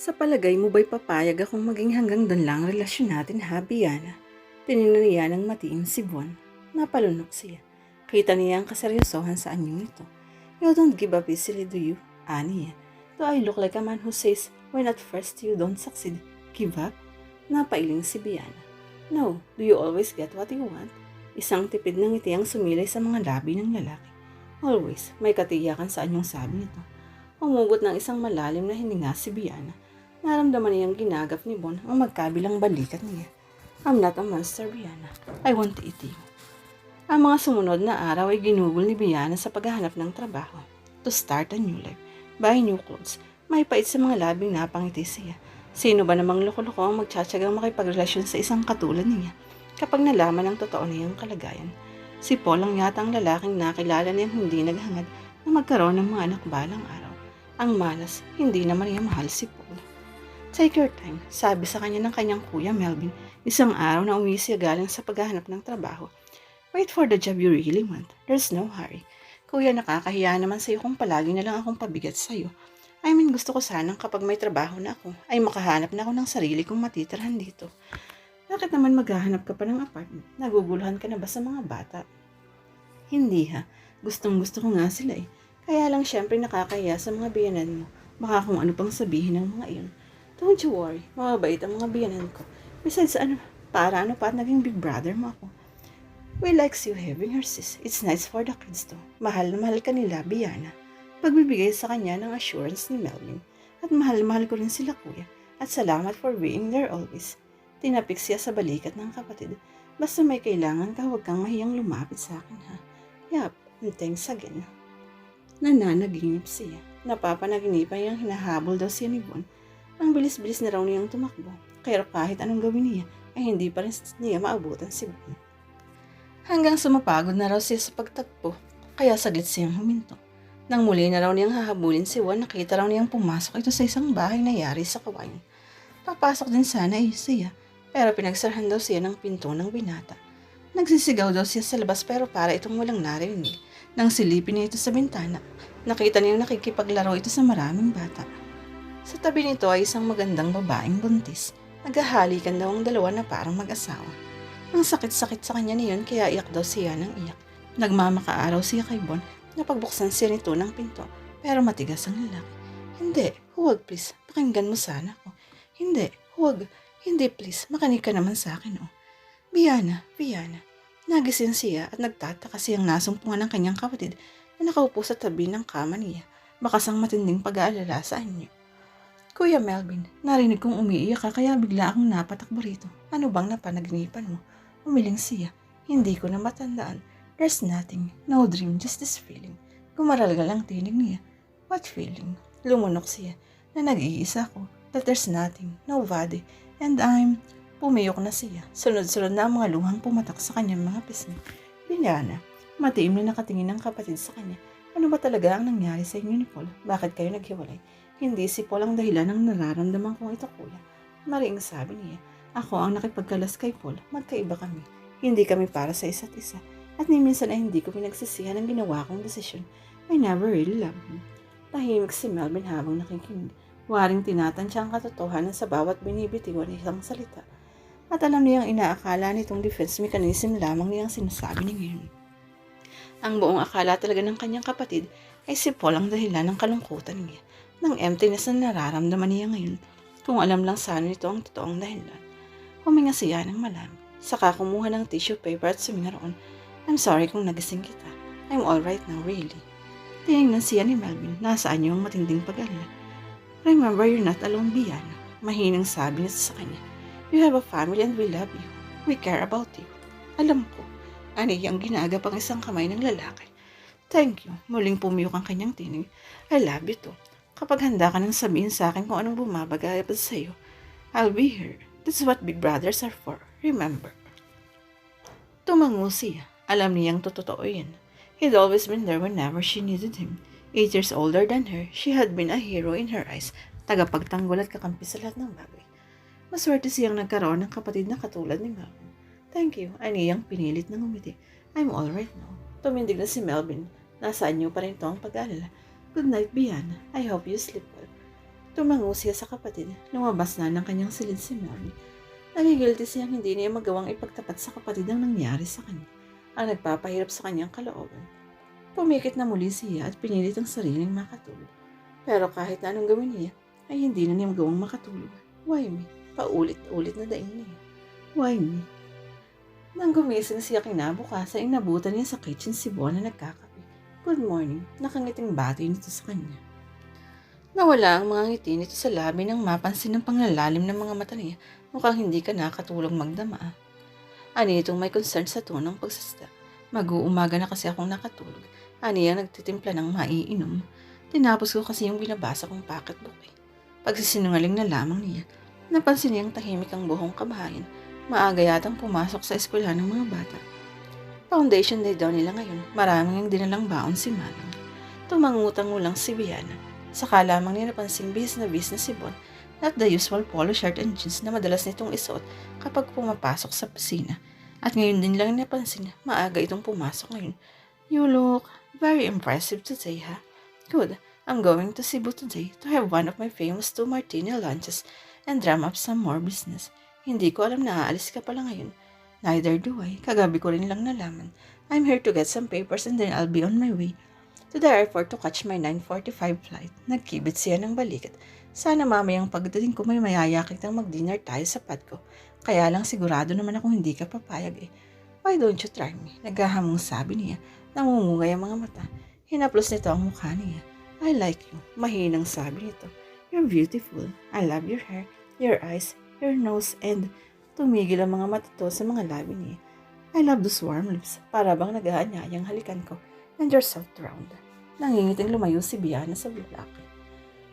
Sa palagay mo ba'y papayag akong maging hanggang doon lang ang relasyon natin ha, Biana? Tinignan niya ng matiin si Buwan. Napalunok siya. Kita niya ang kaseryosohan sa anyong ito. You don't give up easily, do you? Ani yan. Do I look like a man who says, when at first you don't succeed, give up? Napailing si Biana. No, do you always get what you want? Isang tipid ng ngiti ang sumilay sa mga labi ng lalaki. Always, may katiyakan sa anyong sabi nito. Umugot ng isang malalim na hininga si Biana. Naramdaman niyang ginagap ni Bon ang magkabilang balikat niya. I'm not a monster, Biana. I want to eat you. Ang mga sumunod na araw ay ginugol ni Biana sa paghahanap ng trabaho. To start a new life, buy new clothes, may pait sa mga labing napangiti siya. Sino ba namang loko-loko ang magtsatsagang makipagrelasyon sa isang katulad niya kapag nalaman ang totoo niyang kalagayan? Si Paul ang yata ang lalaking nakilala niyang hindi naghangad na magkaroon ng mga anak balang araw. Ang malas, hindi naman niya mahal si Paul. Take your time, sabi sa kanya ng kanyang kuya Melvin, isang araw na uwi siya galing sa paghahanap ng trabaho. Wait for the job you really want. There's no hurry. Kuya, nakakahiya naman sa'yo kung palagi na lang akong pabigat sa'yo. I mean, gusto ko sanang kapag may trabaho na ako, ay makahanap na ako ng sarili kong matitirhan dito. Bakit naman maghahanap ka pa ng apartment? Naguguluhan ka na ba sa mga bata? Hindi ha. Gustong gusto ko nga sila eh. Kaya lang syempre nakakahiya sa mga biyanan mo. Baka kung ano pang sabihin ng mga iyon. Don't you worry. Mababait ang mga biyanan ko. Besides, ano, para ano pa naging big brother mo ako. We likes you having her sis. It's nice for the kids to. Mahal na mahal ka nila, Biana. Pagbibigay sa kanya ng assurance ni Melvin. At mahal-mahal ko rin sila kuya. At salamat for being there always. Tinapik siya sa balikat ng kapatid. Basta may kailangan ka, huwag kang mahiyang lumapit sa akin ha. Yap, and thanks again. Nananaginip siya. Napapanaginipan niyang hinahabol daw siya ni Bon. Ang bilis-bilis na raw niyang tumakbo. Kaya kahit anong gawin niya, ay hindi pa rin niya maabutan si Bon. Hanggang sumapagod na raw siya sa pagtagpo, kaya saglit siyang huminto. Nang muli na raw niyang hahabulin si Juan, nakita raw niyang pumasok ito sa isang bahay na yari sa kawain. Papasok din sana eh siya, pero pinagsarhan daw siya ng pinto ng binata. Nagsisigaw daw siya sa labas pero para itong walang narinig. Nang silipin niya ito sa bintana, nakita niyang nakikipaglaro ito sa maraming bata. Sa tabi nito ay isang magandang babaeng buntis. Naghahalikan daw ang dalawa na parang mag-asawa. Ang sakit-sakit sa kanya niyon kaya iyak daw siya ng iyak. Nagmamakaaraw siya kay Bon na pagbuksan siya nito ng pinto pero matigas ang lalaki. Hindi, huwag please, pakinggan mo sana ako. Hindi, huwag, hindi please, makinig ka naman sa akin oh. Biana, Biana. Nagising siya at nagtataka siyang nasumpungan ng kanyang kapatid na nakaupo sa tabi ng kama niya. Bakas ang matinding pag-aalala sa anyo. Kuya Melvin, narinig kong umiiyak ka kaya bigla akong napatakbo rito. Ano bang napanaginipan mo? Umiling siya. Hindi ko na matandaan. There's nothing. No dream, just this feeling. Gumaralgal ang tinig niya. What feeling? Lumunok siya na nag-iisa ko. That there's nothing. Nobody. And I'm... Pumiyok na siya. Sunod-sunod na ang mga luhang pumatak sa kanyang mga pisngi. Binyana, matiim na nakatingin ng kapatid sa kanya. Ano ba talaga ang nangyari sa inyo ni Paul? Bakit kayo naghiwalay? Hindi si Paul ang dahilan ng nararamdaman kong ito, kuya. Maring sabi niya, ako ang nakipagkalas kay Paul. Magkaiba kami. Hindi kami para sa isa't isa. At ni minsan ay hindi ko pinagsisihan ang ginawa kong desisyon. I never really loved him. Tahimik si Melvin habang nakikinig. Waring tinatansya ang katotohanan sa bawat binibitiwan ng isang salita. At alam niyang inaakala nitong defense mechanism lamang niyang sinasabi niya ngayon. Ang buong akala talaga ng kanyang kapatid ay si Paul ang dahilan ng kalungkutan niya, ng emptiness na nararamdaman niya ngayon. Kung alam lang sana nito ang totoong dahilan. Huminga siya ng malam, saka kumuha ng tissue paper at suminga roon. I'm sorry kung nagising kita. I'm alright now, really. Tinignan siya ni Melvin, nasaan yung matinding pag-alala. Remember, you're not alone, Biana. Mahinang sabi niya sa kanya. You have a family and we love you. We care about you. Alam ko, ani ang ginagap ang isang kamay ng lalaki. Thank you. Muling pumiyok ang kanyang tinig. I love you too. Kapag handa ka nang sabihin sa akin kung anong bumabagay pa sa'yo, I'll be here. That's what big brothers are for. Remember. Tumango siya. Alam niyang totoo yan. He'd always been there whenever she needed him. Eight years older than her, she had been a hero in her eyes, tagapagtanggol at kakampi sa lahat ng bagay. Maswerte siyang nagkaroon ng kapatid na katulad ni Melvin. Thank you, ay niyang pinilit ng umiti. I'm alright now. Tumindig na si Melvin. Nasaan niyo pa rin to ang pag-alala. Good night, Biana. I hope you sleep well. Tumango siya sa kapatid. Lumabas na ng kanyang silid si Mary. Nagigilty siyang hindi niya magawang ipagtapat sa kapatid ang nangyari sa kanya. Ang nagpapahirap sa kanyang kalooban. Pumikit na muli siya at pinilit ang sariling makatulog. Pero kahit na anong gawin niya, ay hindi na niya magawang makatulog. Why me? Paulit-ulit na daing niya. Why me? Nang gumising siya kinabukasan, inabutan niya sa kitchen si Bon na nagkakape. Good morning. Nakangiting bati nito sa kanya. Nawala ang mga ngiti nito sa labi nang mapansin ng panglalalim ng mga mata niya. Mukhang hindi ka nakatulong magdama. ah. Ani itong may concern sa tunong pagsasda. Mag-uumaga na kasi akong nakatulog. Ani ang nagtitimpla ng maiinom. Tinapos ko kasi yung binabasa kong pocketbook eh. Pagsisinungaling na lamang niya, napansin niyang tahimik ang buhong kabahayan. Maaga yatang pumasok sa eskwelahan ng mga bata. Foundation day daw nila ngayon. Maraming ang dinalang baon si Manang. Tumangutang-ulang si Biana. Saka lamang niya napansing bis na bis na si Bon not the usual polo shirt and jeans na madalas nitong isuot kapag pumapasok sa pisina. At ngayon din lang napansin na maaga itong pumasok ngayon. You look very impressive today, ha? Good. I'm going to Cebu today to have one of my famous two martini lunches and drum up some more business. Hindi ko alam na aalis ka pala ngayon. Neither do I. Kagabi ko rin lang nalaman. I'm here to get some papers and then I'll be on my way to the airport to catch my 9.45 flight. Nagkibit siya ng balikat. Sana mamayang pagdating ko may mayayakit ang mag-dinner tayo sa pad ko. Kaya lang sigurado naman akong hindi ka papayag eh. Why don't you try me? Naghahamong sabi niya. Namumungay ang mga mata. Hinaplos nito ang mukha niya. I like you. Mahinang sabi nito. You're beautiful. I love your hair, your eyes, your nose, and tumigil ang mga mata sa mga labi niya. I love those warm lips. Para bang nag-aanyayang halikan ko. And you're soft round. Nangingiting lumayo si Biana sa lalaki.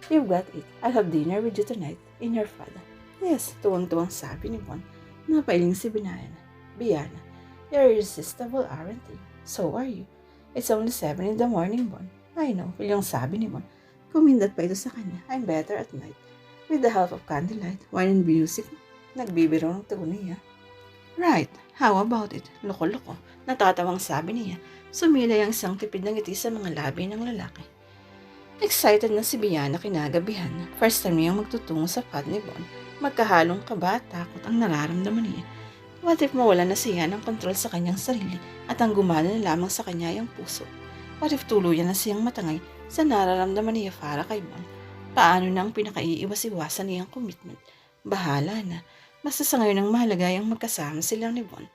You've got it. I'll have dinner with you tonight in your father. Yes, tuwang-tuwang sabi ni Bon. Napailing si Binayana. Biana, you're irresistible, aren't you? So are you. It's only seven in the morning, Bon. I know, yung sabi ni Bon. Kumindat pa ito sa kanya. I'm better at night. With the help of candlelight, wine and music, nagbibiro ng tugon niya. Right, how about it? Loko-loko. Natatawang sabi niya. Sumilay ang isang tipid ng ngiti sa mga labi ng lalaki. Excited na si Biana kinagabihan. First time niyang magtutungo sa pad ni Bon. Magkahalong kaba at takot ang nararamdaman niya. What if mawala na siya ng kontrol sa kanyang sarili at ang gumana na lamang sa kanya ay ang puso? What if tuluyan na siyang matangay sa nararamdaman niya para kay Bon? Paano na ang pinakaiiwas-iwasan niyang commitment? Bahala na. Basta sa ngayon ang mahalaga ay magkasama silang ni Bon.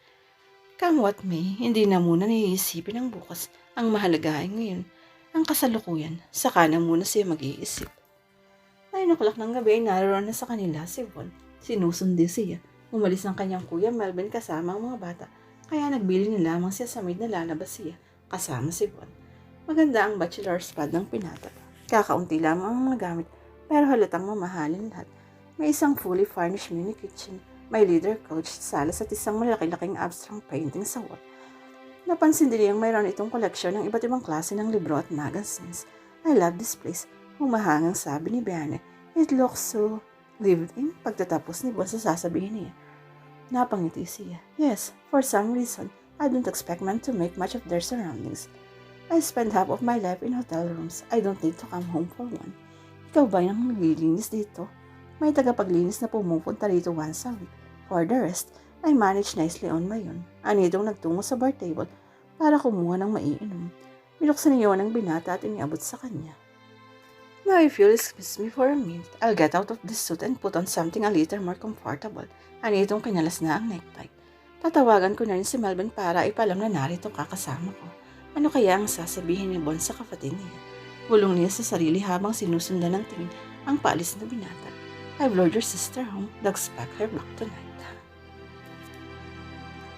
Come what may, hindi na muna naiisipin ang bukas. Ang mahalaga ay ngayon ang kasalukuyan, saka na muna siya mag-iisip. 9 o'clock ng gabi ay naroon na sa kanila si Von. Sinusundi siya. Umalis ng kanyang kuya Melvin kasama ang mga bata, kaya nagbili ni lamang siya sa maid na lalabas siya, kasama si Von. Maganda ang bachelor's pad ng pinata. Kakaunti lamang ang mga gamit, pero halatang mamahalin lahat. May isang fully furnished mini kitchen, may leader couch, salas at isang malaki-laking abstract painting sa wall. Napansin din niyang mayroon itong koleksyon ng iba't ibang klase ng libro at magazines. I love this place. Humahangang sabi ni Biane. It looks so lived in. Pagtatapos ni Bon sa sasabihin niya. Napangiti siya. Yes, for some reason, I don't expect men to make much of their surroundings. I spend half of my life in hotel rooms. I don't need to come home for one. Ikaw ba yung naglilinis dito? May tagapaglinis na pumupunta dito once a week. For the rest, I manage nicely on my own. Anidong nagtungo sa bar table para kumuha ng maiinom. Binuksan niyo ng binata at iniabot sa kanya. Now if you'll excuse me for a minute, I'll get out of this suit and put on something a little more comfortable. Anitong kinalas na ang necktie. Tatawagan ko na rin si Melvin para ipalam na narito kakasama ko. Ano kaya ang sasabihin ni Bon sa kapatid niya? Bulong niya sa sarili habang sinusundan ng tingin ang paalis na binata. I've lured your sister home. Expect her back tonight.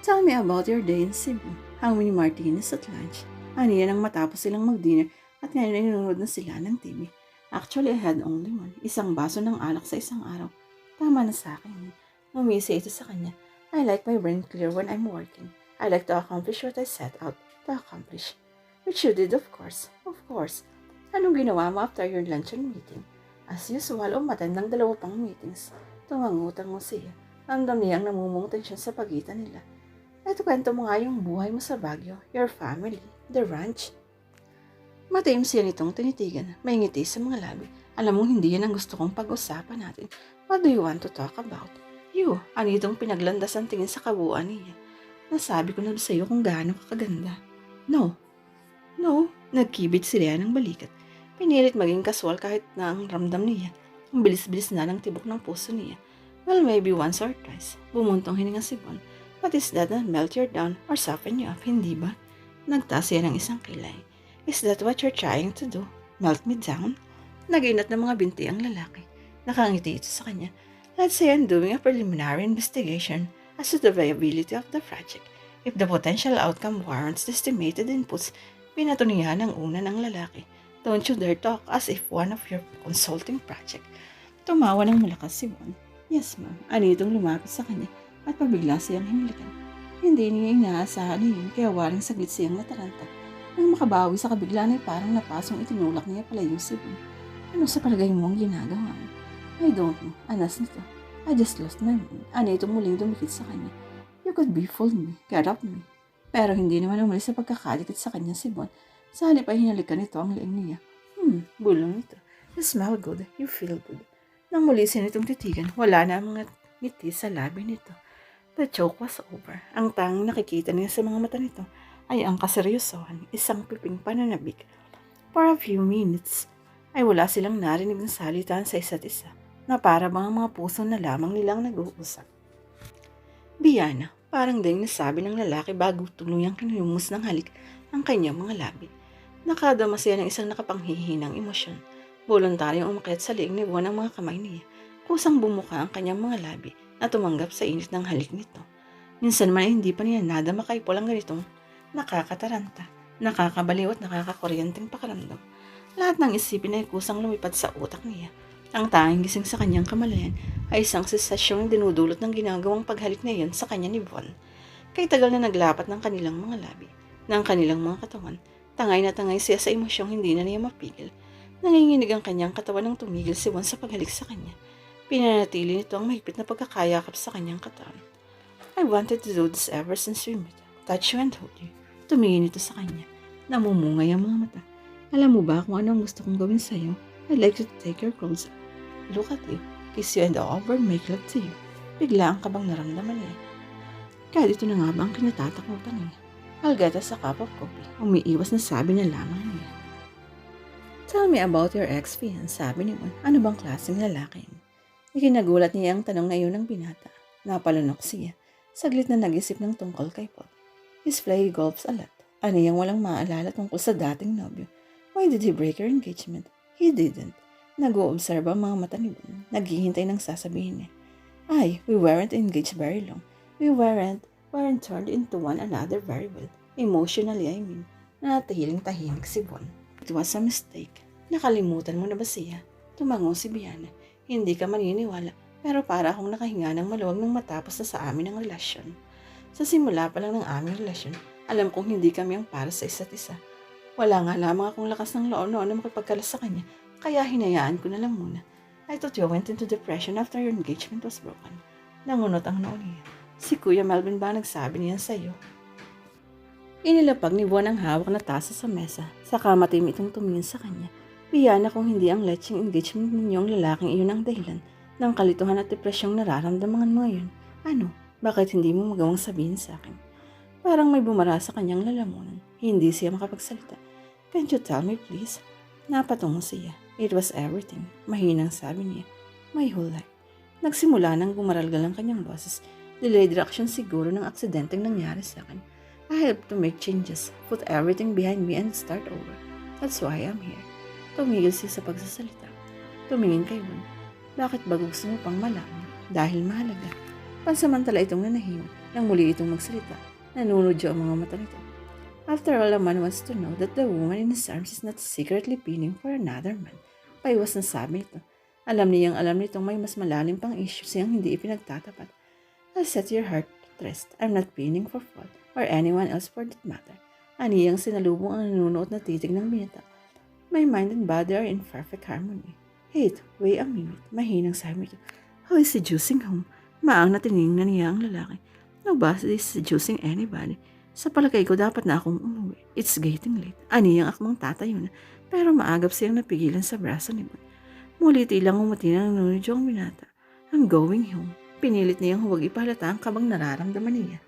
Tell me about your day in Cebu. How many martinis at lunch? Ano yan ang matapos silang mag-dinner at ngayon ay nanonood na sila ng TV. Actually, I had only one. Isang baso ng alak sa isang araw. Tama na sa akin. Umisi ito sa kanya. I like my brain clear when I'm working. I like to accomplish what I set out to accomplish. Which you did, of course. Of course. Anong ginawa mo after your luncheon meeting? As usual, umatan ng dalawa pang meetings. Tumangutang mo siya. Ramdam niya ang namumong tensyon sa pagitan nila. At kwento mo nga yung buhay mo sa Baguio, your family, the ranch. Mataim siya nitong tinitigan, may ngiti sa mga labi. Alam mo, hindi yan ang gusto kong pag-usapan natin. What do you want to talk about? You, ano itong pinaglandas ang tingin sa kabuuan niya? Nasabi ko na sa iyo kung gaano ka kaganda. No. No, nagkibit si Lea ng balikat. Pinilit maging kaswal kahit na ang ramdam niya. Ang bilis-bilis na ng tibok ng puso niya. Well, maybe once or twice. Bumuntong hininga si Bon. But is that not melt you down or soften you up, hindi ba? Nagtaas siya ng isang kilay. Is that what you're trying to do? Melt me down? Naginat ng mga binti ang lalaki. Nakangiti ito sa kanya. Let's say I'm doing a preliminary investigation as to the viability of the project. If the potential outcome warrants the estimated inputs, binato niya ng una ng lalaki. Don't you dare talk as if one of your consulting project. Tumawa ng malakas si Bon. Yes, ma'am. Anitong lumapit sa kanya at pabigla siyang hinalikan. Hindi niya inaasahan niyon kaya waring saglit siyang nataranta. Nang makabawi sa kabiglaan ay parang napasong itinulak niya pala yung si Bon. Ano sa palagay mo ang ginagawa mo? I don't know. Anas nito. I just lost my mind. Anito muling dumikit sa kanya. You could be fooled me. Get up me. Pero hindi naman umalis sa pagkakadikit sa kanya si Bon. Sa halip ay hinalikan nito ang leeg niya. Hmm, bulong ito. You smell good. You feel good. Nang muli siya nitong titigan, wala na ang mga ngiti sa labi nito. The joke was over. Ang tanging nakikita niya sa mga mata nito ay ang kaseryosohan, isang piping pananabik. For a few minutes, ay wala silang narinig ng salitan sa isa't isa na para bang ang mga puso na lamang nilang nag-uusap. Biana, parang ding nasabi ng lalaki bago tuluyang kinuyumos ng halik ang kanyang mga labi. Nakadama siya ng isang nakapanghihinang emosyon. Voluntaryong umakyat sa liig ni ang mga kamay niya. Kusang bumuka ang kanyang mga labi na tumanggap sa init ng halik nito. Minsan man ay hindi pa niya nada makaipol ang ganitong nakakataranta, nakakabaliw at nakakakuryenteng pakaramdam. Lahat ng isipin ay kusang lumipad sa utak niya. Ang tanging gising sa kanyang kamalayan ay isang sensasyong dinudulot ng ginagawang paghalik na iyon sa kanya ni Von. Kay tagal na naglapat ng kanilang mga labi, ng kanilang mga katawan, tangay na tangay siya sa emosyong hindi na niya mapigil. Nanginginig ang kanyang katawan nang tumigil si Von sa paghalik sa kanya. Pinanatili nito ang mahigpit na pagkakayakap sa kanyang katawan. I wanted to do this ever since we met. Touch you and hold you. Tumingin ito sa kanya. Namumungay ang mga mata. Alam mo ba kung ano ang gusto kong gawin sa'yo? I'd like to take your clothes off. Look at you. Kiss you and over make love to you. Biglaan ka bang naramdaman niya? Kaya dito na nga ba ang kinatatakutan niya? I'll get us a cup of coffee. Umiiwas na sabi niya lamang niya. Tell me about your ex-fiance, sabi ni Juan. Ano bang klaseng lalaki? Ikinagulat niya ang tanong na iyon ng binata. Napalunok siya. Saglit na nag-isip ng tungkol kay Paul. He's play golfs a lot. Ano yung walang maalala tungkol sa dating nobyo? Why did he break your engagement? He didn't. Nag-oobserve ang mga mata ni Bon. Naghihintay ng sasabihin niya. Ay, we weren't engaged very long. We weren't, weren't turned into one another very well. Emotionally, I mean. Natahiling tahimik si Bon. It was a mistake. Nakalimutan mo na ba siya? Tumango si Biana. Hindi ka maniniwala, pero para akong nakahinga ng maluwag nang matapos na sa amin ang relasyon. Sa simula pa lang ng aming relasyon, alam kong hindi kami ang para sa isa't isa. Wala nga lamang akong lakas ng loob noon na makipagkalas sa kanya, kaya hinayaan ko na lang muna. I thought you went into depression after your engagement was broken. Nangunot ang noo niya. Si Kuya Melvin ba nagsabi niyan sa'yo? Inilapag ni Juan ang hawak na tasa sa mesa, saka matim itong tumingin sa kanya. Biyana kung hindi ang lecheng engagement ninyong lalaking iyon ang dahilan ng kalituhan at depresyong nararamdaman mo ngayon. Ano, bakit hindi mo magawang sabihin sa akin? Parang may bumara sa kanyang lalamunan. Hindi siya makapagsalita. Can't you tell me please? Napatungo siya. It was everything. Mahinang sabi niya. My whole life. Nagsimula nang gumaralgal ang kanyang boses. Delayed reaction siguro ng aksidenteng nangyari sa akin. I have to make changes, put everything behind me and start over. That's why I'm here. Tumigil siya sa pagsasalita. Tumingin kay Juan. Bakit ba gusto mo pang malaman? Dahil mahalaga. Pansamantala itong nanahimik nang muli itong magsalita. Nanunodyo ang mga mata nito. After all, a man wants to know that the woman in his arms is not secretly pining for another man. Paiwas na sabi ito. Alam niyang alam nitong may mas malalim pang issue siyang hindi ipinagtatapat. I'll set your heart at rest. I'm not pining for fault or anyone else for that matter. Aniyang sinalubong ang nanunuot na titig ng binata. My mind and body are in perfect harmony. Wait, wait a minute. Mahinang sabi ito. How is seducing home? Maang na tinignan niya ang lalaki. Nobody is seducing anybody. Sa palagay ko, dapat na akong umuwi. It's getting late. Aniyang akmang tatayo na. Pero maagap siyang napigilan sa braso ni Bon. Muli tilang umati ng nunodyo ang binata. I'm going home. Pinilit niyang huwag ipalata ang kabang nararamdaman niya.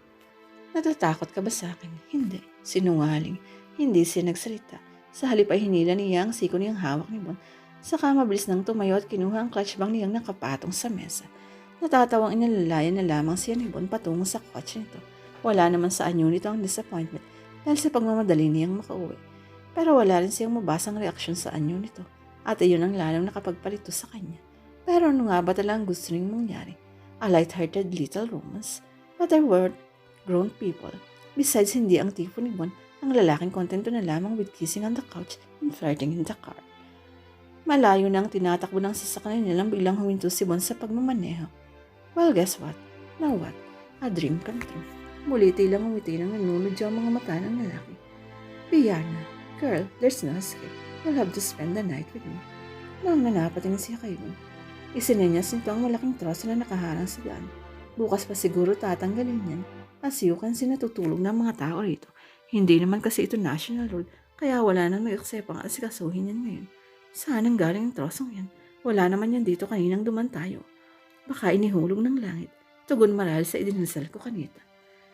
Natatakot ka ba sa akin? Hindi. Sinungaling. Hindi siya nagsalita. Sa halip ay hinila niya ang siko niyang hawak ni Bon. Saka mabilis nang tumayo at kinuha ang clutch bang niyang nakapatong sa mesa. Natatawang inalalayan na lamang siya ni Bon patungo sa kotse nito. Wala naman sa anyo nito ang disappointment dahil sa pagmamadali niyang makauwi. Pero wala rin siyang mabasang reaksyon sa anyo nito at iyon ang lalong nakapagpalito sa kanya. Pero ano nga ba talagang gusto niyang mangyari? A light-hearted little romance? But there were grown people. Besides, hindi ang tipo ni Bon ang lalaking kontento na lamang with kissing on the couch and flirting in the car. Malayo na ang tinatakbo ng sasakyan nilang biglang huminto si Bon sa pagmamaneho. Well, guess what? Now what? A dream come true. Muli tilang umiti nang nanunod ang mga mata ng lalaki. Piana, girl, there's no escape. You'll have to spend the night with me. Nang nanapatingin siya kay Bon. Isinenyas nito ang malaking troso na nakaharang sa daan. Bukas pa siguro tatanggalin yan. Asiyukan sinatutulog ng mga tao rito. Hindi naman kasi ito national road, kaya wala nang nag-accept ang asikasuhin yan ngayon. Saan ang galing ang trosong yan? Wala naman yan dito kaninang duman tayo. Baka inihulog ng langit. Tugon marahil sa idinasal ko kanita.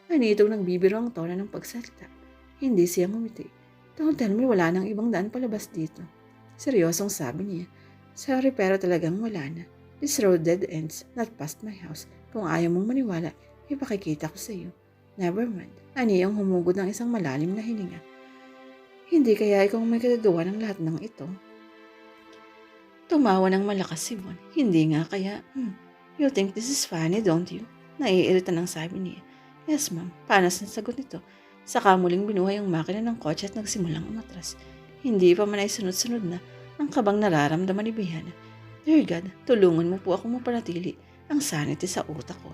Anitong nagbibiro ang tono ng pagsalita. Hindi siya ngumiti. Don't tell me wala nang ibang daan palabas dito. Seryosong sabi niya. Sorry pero talagang wala na. This road dead ends, not past my house. Kung ayaw mong maniwala, ipakikita ko sa iyo. Never mind. Ani ang humugod ng isang malalim na hininga. Hindi kaya ikaw may kagagawa ng lahat ng ito. Tumawa ng malakas si Bon. Hindi nga kaya, hmm, you think this is funny, don't you? Naiirita ng sabi niya. Yes, ma'am. Panas na sagot nito. Saka muling binuhay ang makina ng kotse at nagsimulang umatras. Hindi pa man ay sunod-sunod na ang kabang nararamdaman ni Biana. Dear God, tulungan mo po ako mapanatili ang sanity sa utak ko.